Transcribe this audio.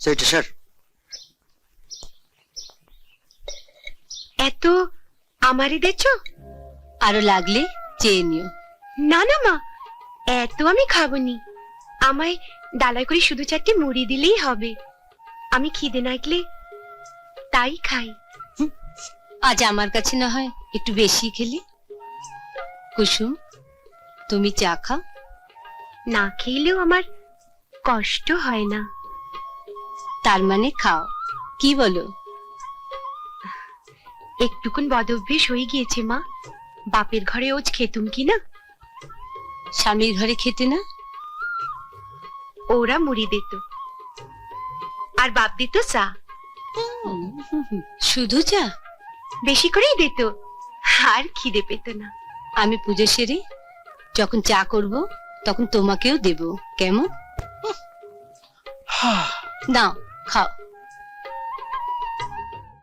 সেইটা স্যার এত আমারই দেছ আরও লাগলে চেয়ে নিও। না না মা এত আমি খাবনি। আমায় ডালায় করে শুধু চারটে মুড়ি দিলেই হবে। আমি খিদে নাকলে তাই খাই। আজ আমার কাছে না হয় একটু বেশি খেলি? কুসুম তুমি চা খাও? না খেলেও আমার কষ্ট হয় না। তার মানে খাও। কি বলো? একটুকুন বদ অভ্যেস হয়ে গিয়েছে মা। বাপের ঘরে ওজ খেতুম কি না? স্বামীর ঘরে খেতে না? ওরা মুড়ি দিত। আর বাপ দিত চা। শুধু চা? বেশি করেই দিত। আর খিদে পেত না। আমি পুজো সেরে যখন চা করব তখন তোমাকেও দেব। কেমন? নাও। খাও